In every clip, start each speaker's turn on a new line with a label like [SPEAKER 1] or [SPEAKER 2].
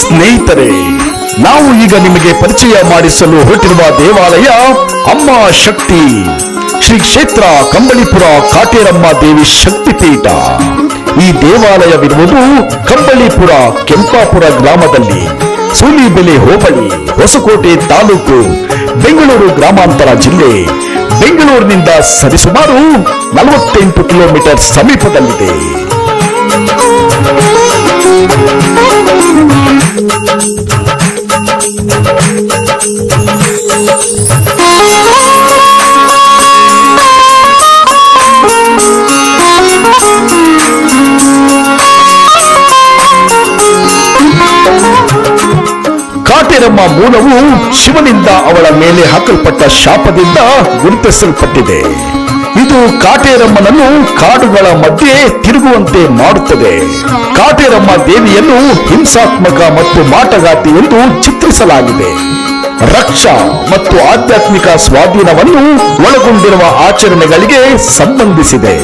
[SPEAKER 1] ಸ್ನೇಹಿತರೆ, ನಾವು ಈಗ ನಿಮಗೆ ಪರಿಚಯ ಮಾಡಿಸಲು ಹೊರಟಿರುವ ದೇವಾಲಯ ಅಮ್ಮ ಶಕ್ತಿ. ಶ್ರೀ ಕ್ಷೇತ್ರ ಕಂಬಳಿಪುರ ಕಾಟೇರಮ್ಮ ದೇವಿ ಶಕ್ತಿಪೀಠ. ಈ ದೇವಾಲಯವಿರುವುದು ಕಂಬಳಿಪುರ ಕೆಂಪಾಪುರ ಗ್ರಾಮದಲ್ಲಿ. ಸೂಲಿಬೆಲೆ ಹೋಬಳಿ ಹೊಸಕೋಟೆ ತಾಲೂಕು ಬೆಂಗಳೂರು ಗ್ರಾಮಾಂತರ ಜಿಲ್ಲೆ ಬೆಂಗಳೂರಿನಿಂದ ಸರಿಸುಮಾರು ನಲವತ್ತೆಂಟು ಕಿಲೋಮೀಟರ್ ಸಮೀಪದಲ್ಲಿದೆ ಮೂಲವು ಶಿವನಿಂದ ಅವಳ ಮೇಲೆ ಹಾಕಲ್ಪಟ್ಟ ಶಾಪದಿಂದ ಗುರುತಿಸಲ್ಪಟ್ಟಿದೆ. ಇದು ಕಾಟೇರಮ್ಮನನ್ನು ಕಾಡುಗಳ ಮಧ್ಯೆ ತಿರುಗುವಂತೆ ಮಾಡುತ್ತದೆ. ಕಾಟೇರಮ್ಮ ದೇವಿಯನ್ನು ಹಿಂಸಾತ್ಮಕ ಮತ್ತು ಮಾಟಗಾತಿ ಎಂದು ಚಿತ್ರಿಸಲಾಗಿದೆ. ರಕ್ಷ ಮತ್ತು ಆಧ್ಯಾತ್ಮಿಕ ಸ್ವಾಧೀನವನ್ನು ಒಳಗೊಂಡಿರುವ ಆಚರಣೆಗಳಿಗೆ ಸಂಬಂಧಿಸಿದೆ.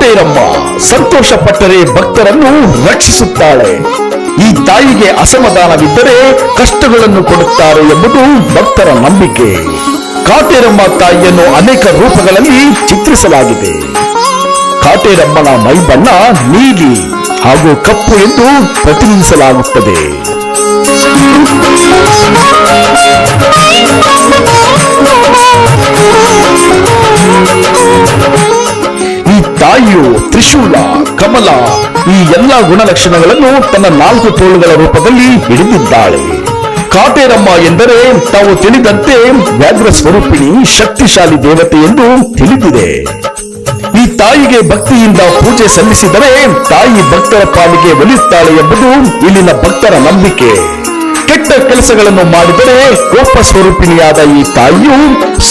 [SPEAKER 1] ಕಾಟೇರಮ್ಮ ಸಂತೋಷ ಪಟ್ಟರೆ ಭಕ್ತರನ್ನು ರಕ್ಷಿಸುತ್ತಾಳೆ. ಈ ತಾಯಿಗೆ ಅಸಮಾಧಾನವಿದ್ದರೆ ಕಷ್ಟಗಳನ್ನು ಕೊಡುತ್ತಾರೆ ಎಂಬುದು ಭಕ್ತರ ನಂಬಿಕೆ. ಕಾಟೇರಮ್ಮ ತಾಯಿಯನ್ನು ಅನೇಕ ರೂಪಗಳಲ್ಲಿ ಚಿತ್ರಿಸಲಾಗಿದೆ. ಕಾಟೇರಮ್ಮನ ಮೈಬಣ್ಣ ನೀಲಿ ಹಾಗೂ ಕಪ್ಪು ಎಂದು ಪ್ರತಿನಿಧಿಸಲಾಗುತ್ತದೆ. ತಾಯಿಯು ತ್ರಿಶೂಲ, ಕಮಲ ಈ ಎಲ್ಲಾ ಗುಣಲಕ್ಷಣಗಳನ್ನು ತನ್ನ ನಾಲ್ಕು ತೋಳುಗಳ ರೂಪದಲ್ಲಿ ಹಿಡಿದಿದ್ದಾಳೆ. ಕಾಟೇರಮ್ಮ ಎಂದರೆ ತಾವು ತಿಳಿದಂತೆ ವ್ಯಾಘ್ರ ಸ್ವರೂಪಿಣಿ, ಶಕ್ತಿಶಾಲಿ ದೇವತೆ ಎಂದು ತಿಳಿದಿದೆ. ಈ ತಾಯಿಗೆ ಭಕ್ತಿಯಿಂದ ಪೂಜೆ ಸಲ್ಲಿಸಿದರೆ ತಾಯಿ ಭಕ್ತರ ಪಾಲಿಗೆ ಒಲಿಯುತ್ತಾಳೆ ಎಂಬುದು ಇಲ್ಲಿನ ಭಕ್ತರ ನಂಬಿಕೆ. ಕೆಟ್ಟ ಕೆಲಸಗಳನ್ನು ಮಾಡಿದರೆ ಕೋಪ ಸ್ವರೂಪಿಣಿಯಾದ ಈ ತಾಯಿಯು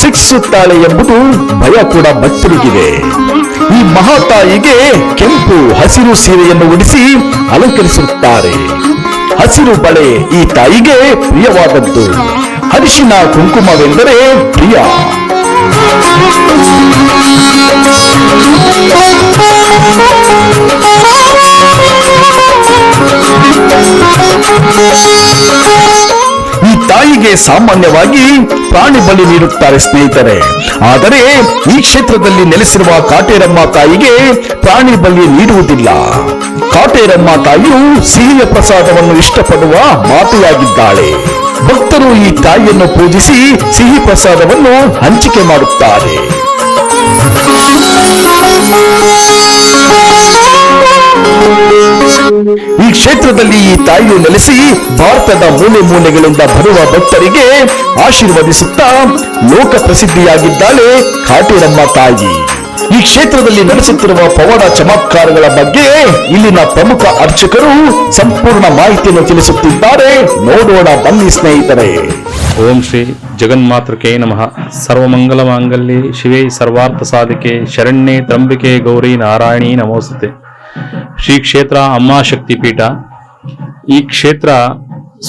[SPEAKER 1] ಶಿಕ್ಷಿಸುತ್ತಾಳೆ ಎಂಬುದು ಭಯ ಕೂಡ ಭಕ್ತರಿಗಿದೆ. ಈ ಮಹಾತಾಯಿಗೆ ಕೆಂಪು ಹಸಿರು ಸೀರೆಯನ್ನು ಉಡಿಸಿ ಅಲಂಕರಿಸುತ್ತಾರೆ. ಹಸಿರು ಬಳೆ ಈ ತಾಯಿಗೆ ಪ್ರಿಯವಾದದ್ದು. ಅರಿಶಿನ ಕುಂಕುಮವೆಂದರೆ ಪ್ರಿಯ. ತಾಯಿಗೆ ಸಾಮಾನ್ಯವಾಗಿ ಪ್ರಾಣಿ ಬಲಿ ನೀಡುತ್ತಾರೆ ಸ್ನೇಹಿತರೆ. ಆದರೆ ಈ ಕ್ಷೇತ್ರದಲ್ಲಿ ನೆಲೆಸಿರುವ ಕಾಟೇರಮ್ಮ ತಾಯಿಗೆ ಪ್ರಾಣಿ ಬಲಿ ನೀಡುವುದಿಲ್ಲ. ಕಾಟೇರಮ್ಮ ತಾಯಿಯು ಸಿಹಿಯ ಪ್ರಸಾದವನ್ನು ಇಷ್ಟಪಡುವ ಮಾತೆಯಾಗಿದ್ದಾಳೆ. ಭಕ್ತರು ಈ ತಾಯಿಯನ್ನು ಪೂಜಿಸಿ ಸಿಹಿ ಪ್ರಸಾದವನ್ನು ಹಂಚಿಕೆ ಮಾಡುತ್ತಾರೆ. ಈ ಕ್ಷೇತ್ರದಲ್ಲಿ ಈ ತಾಯಿಯು ನೆಲೆಸಿ ಭಾರತದ ಮೂಲೆ ಮೂಲೆಗಳಿಂದ ಬರುವ ಭಕ್ತರಿಗೆ ಆಶೀರ್ವದಿಸುತ್ತಾ ಲೋಕ ಪ್ರಸಿದ್ಧಿಯಾಗಿದ್ದಾಳೆ ಕಾಟೇರಮ್ಮ ತಾಯಿ. ಈ ಕ್ಷೇತ್ರದಲ್ಲಿ ನಡೆಸುತ್ತಿರುವ ಪವಾಡ ಚಮತ್ಕಾರಗಳ ಬಗ್ಗೆ ಇಲ್ಲಿನ ಪ್ರಮುಖ ಅರ್ಚಕರು ಸಂಪೂರ್ಣ ಮಾಹಿತಿಯನ್ನು ತಿಳಿಸುತ್ತಿದ್ದಾರೆ. ನೋಡೋಣ, ಬನ್ನಿ ಸ್ನೇಹಿತರೆ.
[SPEAKER 2] ಓಂ ಶ್ರೀ ಜಗನ್ಮಾತೃಕೆ ನಮಃ. ಸರ್ವಮಂಗಲ ಮಾಂಗಲ್ಯ ಶಿವೇ ಸರ್ವಾರ್ಥ ಸಾಧಿಕೆ ಶರಣ್ಯೆ ತ್ರಂಬಿಕೆ ಗೌರಿ ನಾರಾಯಣಿ ನಮೋಸ್ತುತೆ. ಶ್ರೀ ಕ್ಷೇತ್ರ ಅಮ್ಮ ಶಕ್ತಿ ಪೀಠ. ಈ ಕ್ಷೇತ್ರ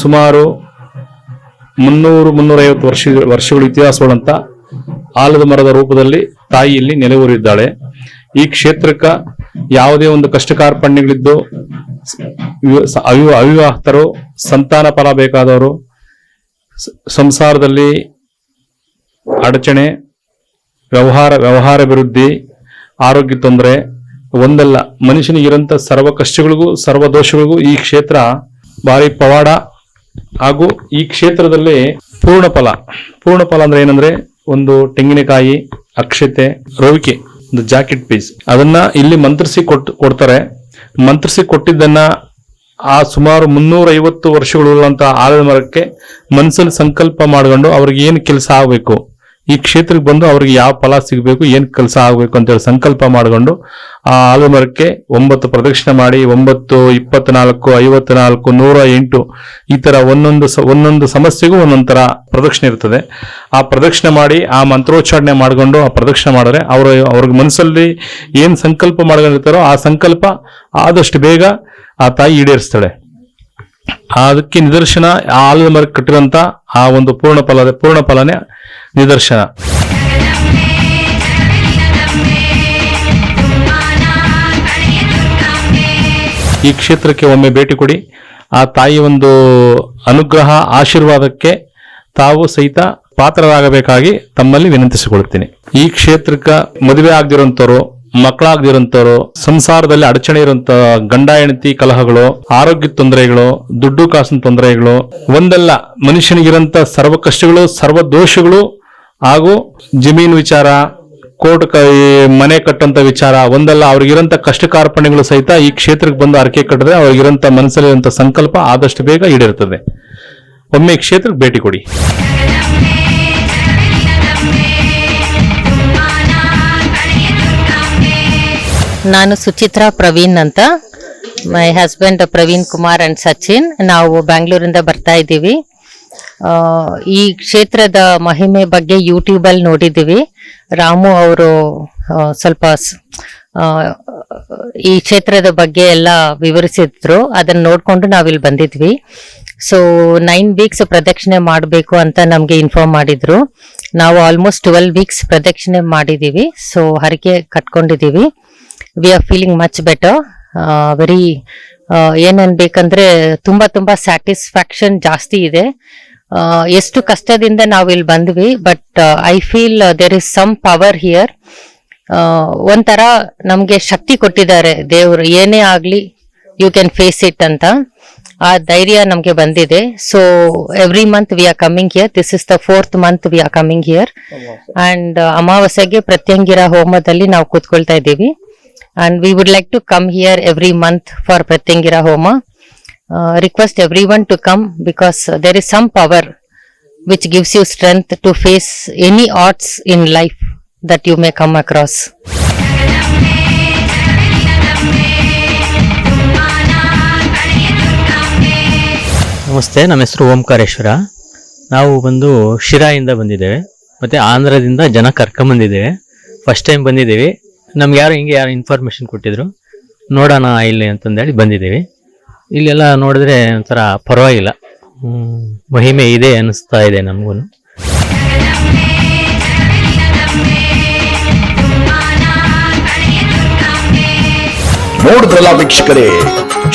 [SPEAKER 2] ಸುಮಾರು ಮುನ್ನೂರು, ಮುನ್ನೂರೈವತ್ತು ವರ್ಷ, ವರ್ಷಗಳ ಇತಿಹಾಸವುಳ್ಳಂತ ಆಲದ ಮರದ ರೂಪದಲ್ಲಿ ತಾಯಿ ಇಲ್ಲಿ ನೆಲೆಯೂರಿದ್ದಾಳೆ. ಈ ಕ್ಷೇತ್ರಕ್ಕೆ ಯಾವುದೇ ಒಂದು ಕಷ್ಟ ಕಾರ್ಪಣ್ಯಗಳಿದ್ದು ಅವಿವ ಅವಿವಾಹಿತರು, ಸಂತಾನ ಫಲ ಬೇಕಾದವರು ಸಂಸಾರದಲ್ಲಿ ಅಡಚಣೆ, ವ್ಯವಹಾರ ವ್ಯವಹಾರ ಅಭಿವೃದ್ಧಿ, ಆರೋಗ್ಯ ತೊಂದರೆ ಒಂದಲ್ಲ ಮನುಷ್ಯನಿಗಿರಂತ ಸರ್ವ ಕಷ್ಟಗಳಿಗೂ, ಸರ್ವ ದೋಷಗಳಿಗೂ ಈ ಕ್ಷೇತ್ರ ಭಾರಿ ಪವಾಡ ಹಾಗೂ ಈ ಕ್ಷೇತ್ರದಲ್ಲಿ ಪೂರ್ಣ ಫಲ. ಪೂರ್ಣ ಫಲ ಅಂದ್ರೆ ಏನಂದ್ರೆ ಒಂದು ತೆಂಗಿನಕಾಯಿ, ಅಕ್ಷತೆ, ರೋವಿಕೆ, ಒಂದು ಜಾಕೆಟ್ ಪೀಸ್. ಅದನ್ನ ಇಲ್ಲಿ ಮಂತ್ರಿಸಿ ಕೊಟ್ಟು ಕೊಡ್ತಾರೆ. ಮಂತ್ರಿಸಿ ಕೊಟ್ಟಿದ್ದನ್ನ ಆ ಸುಮಾರು ಮುನ್ನೂರ ಐವತ್ತು ವರ್ಷಗಳುಳ್ಳಂತ ಆಲದ ಮರಕ್ಕೆ ಮನಸ್ಸಲ್ಲಿ ಸಂಕಲ್ಪ ಮಾಡ್ಕೊಂಡು ಅವ್ರಿಗೆ ಏನು ಕೆಲಸ ಆಗಬೇಕು? ಈ ಕ್ಷೇತ್ರಕ್ಕೆ ಬಂದು ಅವ್ರಿಗೆ ಯಾವ ಫಲ ಸಿಗಬೇಕು, ಏನು ಕೆಲಸ ಆಗಬೇಕು ಅಂತೇಳಿ ಸಂಕಲ್ಪ ಮಾಡಿಕೊಂಡು ಆ ಆಲಮರಕ್ಕೆ ಒಂಬತ್ತು ಪ್ರದಕ್ಷಿಣೆ ಮಾಡಿ, ಒಂಬತ್ತು, ಇಪ್ಪತ್ನಾಲ್ಕು, ಐವತ್ನಾಲ್ಕು, ನೂರ ಎಂಟು ಈ ಥರ ಒಂದೊಂದು ಒಂದೊಂದು ಸಮಸ್ಯೆಗೂ ಒಂದೊಂದು ತರ ಪ್ರದಕ್ಷಿಣೆ ಇರ್ತದೆ. ಆ ಪ್ರದಕ್ಷಿಣೆ ಮಾಡಿ, ಆ ಮಂತ್ರೋಚ್ಚಾರಣೆ ಮಾಡಿಕೊಂಡು ಆ ಪ್ರದಕ್ಷಿಣೆ ಮಾಡಿದ್ರೆ ಅವರು, ಅವ್ರಿಗೆ ಮನಸ್ಸಲ್ಲಿ ಏನು ಸಂಕಲ್ಪ ಮಾಡ್ಕೊಂಡಿರ್ತಾರೋ ಆ ಸಂಕಲ್ಪ ಆದಷ್ಟು ಬೇಗ ಆ ತಾಯಿ ಈಡೇರಿಸ್ತಾಳೆ. ಅದಕ್ಕೆ ನಿದರ್ಶನ ಆ ಆಲದ ಮರಕ್ಕೆ ಕಟ್ಟಿರೋಂಥ ಆ ಒಂದು ಪೂರ್ಣ ಫಲ, ಪೂರ್ಣ ಫಲನೇ ನಿದರ್ಶನ. ಈ ಕ್ಷೇತ್ರಕ್ಕೆ ಒಮ್ಮೆ ಭೇಟಿ ಕೊಡಿ. ಆ ತಾಯಿ ಒಂದು ಅನುಗ್ರಹ, ಆಶೀರ್ವಾದಕ್ಕೆ ತಾವು ಸಹಿತ ಪಾತ್ರರಾಗಬೇಕಾಗಿ ತಮ್ಮಲ್ಲಿ ವಿನಂತಿಸಿಕೊಳ್ಳುತ್ತೇನೆ ಈ ಕ್ಷೇತ್ರಕ್ಕೆ ಮದುವೆ ಆಗದಿರೋಂಥವ್ರು, ಮಕ್ಕಳಾಗದಿರೋಂಥವ್ರು, ಸಂಸಾರದಲ್ಲಿ ಅಡಚಣೆ ಇರುವಂತ ಗಂಡ, ಹೆಂಡತಿ, ಕಲಹಗಳು, ಆರೋಗ್ಯ ತೊಂದರೆಗಳು, ದುಡ್ಡು ಕಾಸಿನ ತೊಂದರೆಗಳು, ಒಂದಲ್ಲ ಮನುಷ್ಯನಿಗಿರಂತ ಸರ್ವ ಕಷ್ಟಗಳು, ಸರ್ವ ದೋಷಗಳು ಹಾಗೂ ಜಮೀನು ವಿಚಾರ, ಕೋರ್ಟ್ ಮನೆ ಕಟ್ಟಂತ ವಿಚಾರ, ಒಂದಲ್ಲ ಅವ್ರಿಗಿರಂತ ಕಷ್ಟ ಕಾರ್ಪಣ್ಯಗಳು ಸಹಿತ ಈ ಕ್ಷೇತ್ರಕ್ಕೆ ಬಂದು ಅರಕೆ ಕಟ್ಟಿದ್ರೆ ಅವ್ರಿಗಿರಂತ ಮನಸ್ಸಲ್ಲಿರುವಂತ ಸಂಕಲ್ಪ ಆದಷ್ಟು ಬೇಗ ಈಡೇರ್ತದೆ. ಒಮ್ಮೆ ಕ್ಷೇತ್ರಕ್ಕೆ ಭೇಟಿ ಕೊಡಿ.
[SPEAKER 3] ನಾನು ಸುಚಿತ್ರಾ ಪ್ರವೀಣ್ ಅಂತ. My husband Praveen Kumar and Sachin ನಾವು ಬ್ಯಾಂಗ್ಳೂರಿಂದ ಬರ್ತಾ ಇದ್ದೀವಿ. ಈ ಕ್ಷೇತ್ರದ ಮಹಿಮೆ ಬಗ್ಗೆ ಯೂಟ್ಯೂಬ್ ಅಲ್ಲಿ ನೋಡಿದ್ದೀವಿ. ರಾಮು ಅವರು ಸ್ವಲ್ಪ ಈ ಕ್ಷೇತ್ರದ ಬಗ್ಗೆ ಎಲ್ಲ ವಿವರಿಸಿದ್ರು. ಅದನ್ನ ನೋಡಿಕೊಂಡು ನಾವಿಲ್ಲಿ ಬಂದಿದ್ವಿ. ಸೊ ನೈನ್ ವೀಕ್ಸ್ ಪ್ರದಕ್ಷಿಣೆ ಮಾಡಬೇಕು ಅಂತ ನಮಗೆ ಇನ್ಫಾರ್ಮ್ ಮಾಡಿದ್ರು. ನಾವು ಆಲ್ಮೋಸ್ಟ್ ಟ್ವೆಲ್ ವೀಕ್ಸ್ ಪ್ರದಕ್ಷಿಣೆ ಮಾಡಿದ್ದೀವಿ. ಸೊ ಹರಕೆ ಕಟ್ಕೊಂಡಿದೀವಿ we are feeling much better very ಏನನ್ಬೇಕಂದ್ರೆ ತುಂಬಾ ತುಂಬಾ ಸ್ಯಾಟಿಸ್ಫ್ಯಾಕ್ಷನ್ ಜಾಸ್ತಿ ಇದೆ. ಎಷ್ಟು ಕಷ್ಟದಿಂದ ನಾವು ಇಲ್ಲಿ ಬಂದ್ವಿ but I feel there is some power here ಒಂಥರ ನಮಗೆ ಶಕ್ತಿ ಕೊಟ್ಟಿದ್ದಾರೆ. ದೇವರು ಏನೇ ಆಗಲಿ ಯು ಕ್ಯಾನ್ ಫೇಸ್ ಇಟ್ ಅಂತ. ಆ ಧೈರ್ಯ ನಮಗೆ ಬಂದಿದೆ. So every month we are coming here this is the fourth month we are coming here and ಅಮಾವಾಸ್ಯೆಗೆ Pratyangira ಹೋಮದಲ್ಲಿ ನಾವು ಕೂತ್ಕೊಳ್ತಾ ಇದ್ದೀವಿ. And we would like to come here every month for Pratyangira Homa. Uh, request everyone to come because uh, there is some power which gives you strength to face any odds in life that you may come across.
[SPEAKER 4] ನಮಸ್ತೆ ನಮ್ಮ ಹೆಸರು ಓಂಕಾರೇಶ್ವರ ನಾವು ಬಂದು ಶಿರಾಯಿಂದ ಬಂದಿದ್ದೇವೆ ಮತ್ತು ಆಂಧ್ರದಿಂದ ಜನ ಕರ್ಕೊಂಬಂದಿದ್ದೇವೆ first time ಬಂದಿದ್ದೀವಿ ನಮ್ಗೆ ಯಾರು ಹಿಂಗೆ ಯಾರು ಇನ್ಫಾರ್ಮೇಷನ್ ಕೊಟ್ಟಿದ್ರು ನೋಡೋಣ ಇಲ್ಲಿ ಅಂತಂದೇಳಿ ಬಂದಿದ್ದೀವಿ ಇಲ್ಲೆಲ್ಲ ನೋಡಿದ್ರೆ ಒಂಥರ ಪರವಾಗಿಲ್ಲ. ಮಹಿಮೆ ಇದೆ ಅನಿಸ್ತಾ ಇದೆ ನಮಗೂ
[SPEAKER 1] ನೋಡಿದ್ರಲ್ಲ ವೀಕ್ಷಕರೇ,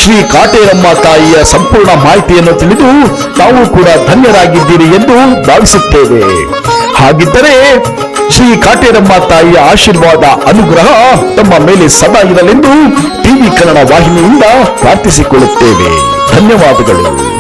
[SPEAKER 1] ಶ್ರೀ ಕಾಟೇರಮ್ಮ ತಾಯಿಯ ಸಂಪೂರ್ಣ ಮಾಹಿತಿಯನ್ನು ತಿಳಿದು ತಾವು ಕೂಡ ಧನ್ಯರಾಗಿದ್ದೀರಿ ಎಂದು ಭಾವಿಸುತ್ತೇವೆ. ಹಾಗಿದ್ದರೆ ಶ್ರೀ ಕಾಟೇರಮ್ಮ ತಾಯಿಯ ಆಶೀರ್ವಾದ ಅನುಗ್ರಹ ತಮ್ಮ ಮೇಲೆ ಸದಾ ಇರಲೆಂದು ಟಿವಿ ಕನ್ನಡ ವಾಹಿನಿಯಿಂದ ಪ್ರಾರ್ಥಿಸಿಕೊಳ್ಳುತ್ತೇವೆ. ಧನ್ಯವಾದಗಳು.